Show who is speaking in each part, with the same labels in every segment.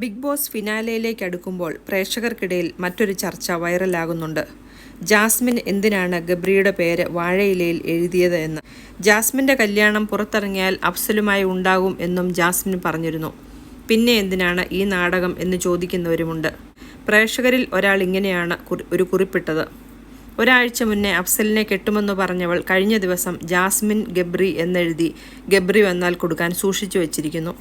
Speaker 1: Big boss ഫിനാലയിലേക്ക് അടുക്കുമ്പോൾ പ്രേക്ഷകർക്കിടയിൽ മറ്റൊരു ചർച്ച വൈറലാകുന്നുണ്ട്. ജാസ്മിൻ എന്തിനാണ് ഗബ്രിയുടെ പേര് വാഴയിലയിൽ എഴുതിയത് എന്ന്. ജാസ്മിന്റെ കല്യാണം പുറത്തിറങ്ങിയാൽ അഫ്സലുമായി ഉണ്ടാകും എന്നും ജാസ്മിൻ പറഞ്ഞിരുന്നു. പിന്നെ എന്തിനാണ് ഈ നാടകം എന്ന് ചോദിക്കുന്നവരുമുണ്ട്. പ്രേക്ഷകരിൽ ഒരാൾ ഇങ്ങനെയാണ് ഒരു കുറിപ്പിട്ടത്. ഒരാഴ്ച മുന്നേ അഫ്സലിനെ കെട്ടുമെന്ന് പറഞ്ഞവൾ കഴിഞ്ഞ ദിവസം ജാസ്മിൻ ഗബ്രി എന്നെഴുതി ഗബ്രി വന്നാൽ കൊടുക്കാൻ സൂക്ഷിച്ചു വച്ചിരിക്കുന്നു.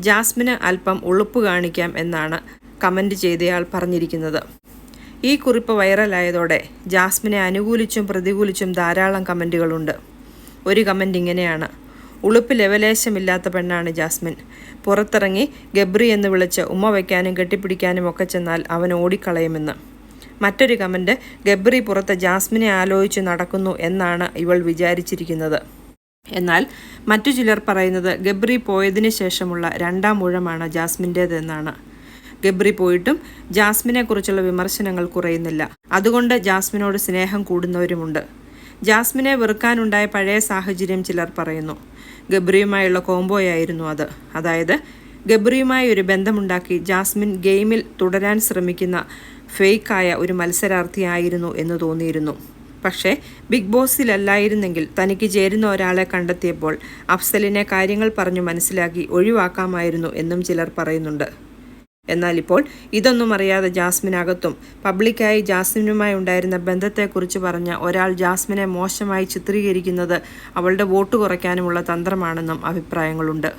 Speaker 1: ജാസ്മിന് അല്പം ഉളുപ്പ് കാണിക്കാം എന്നാണ് കമന്റ് ചെയ്തയാൾ പറഞ്ഞിരിക്കുന്നത്. ഈ കുറിപ്പ് വൈറലായതോടെ ജാസ്മിനെ അനുകൂലിച്ചും പ്രതികൂലിച്ചും ധാരാളം കമന്റുകളുണ്ട് ഒരു കമന്റ് ഇങ്ങനെയാണ്. ഉളുപ്പ് ലെവലേശമില്ലാത്ത പെണ്ണാണ് ജാസ്മിൻ. പുറത്തിറങ്ങി ഗബ്രി എന്ന് വിളിച്ച് ഉമ്മ വയ്ക്കാനും കെട്ടിപ്പിടിക്കാനും ഒക്കെ ചെന്നാൽ അവൻ ഓടിക്കളയുമെന്ന്. മറ്റൊരു കമന്റ് ഗബ്രി പുറത്ത് ജാസ്മിനെ ആലോചിച്ച് നടക്കുന്നു എന്നാണ് ഇവൾ വിചാരിച്ചിരിക്കുന്നത്. എന്നാൽ മറ്റു ചിലർ പറയുന്നത് ഗബ്രി പോയതിനു ശേഷമുള്ള രണ്ടാം ഊഴമാണ് ജാസ്മിന്റേതെന്നാണ്. ഗബ്രി പോയിട്ടും ജാസ്മിനെ കുറിച്ചുള്ള വിമർശനങ്ങൾ കുറയുന്നില്ല. അതുകൊണ്ട് ജാസ്മിനോട് സ്നേഹം കൂടുന്നവരുമുണ്ട്. ജാസ്മിനെ വെറുക്കാനുണ്ടായ പഴയ സാഹചര്യം ചിലർ പറയുന്നു. ഗബ്രിയുമായുള്ള കോംബോയായിരുന്നു അത്. അതായത് ഗബ്രിയുമായി ഒരു ബന്ധമുണ്ടാക്കി ജാസ്മിൻ ഗെയിമിൽ തുടരാൻ ശ്രമിക്കുന്ന ഫേക്കായ ഒരു മത്സരാർത്ഥിയായിരുന്നു എന്ന് തോന്നിയിരുന്നു. പക്ഷേ ബിഗ് ബോസിലല്ലായിരുന്നെങ്കിൽ തനിക്ക് ചേരുന്ന ഒരാളെ കണ്ടെത്തിയപ്പോൾ അഫ്സലിനെ കാര്യങ്ങൾ പറഞ്ഞു മനസ്സിലാക്കി ഒഴിവാക്കാമായിരുന്നു എന്നും ചിലർ പറയുന്നുണ്ട്. എന്നാൽ ഇപ്പോൾ ഇതൊന്നും അറിയാതെ ജാസ്മിനകത്തും പബ്ലിക്കായി ജാസ്മിനുമായി ഉണ്ടായിരുന്ന ബന്ധത്തെക്കുറിച്ച് പറഞ്ഞ ഒരാൾ ജാസ്മിനെ മോശമായി ചിത്രീകരിക്കുന്നത് അവളുടെ വോട്ട് കുറയ്ക്കാനുമുള്ള തന്ത്രമാണെന്നും അഭിപ്രായങ്ങളുണ്ട്.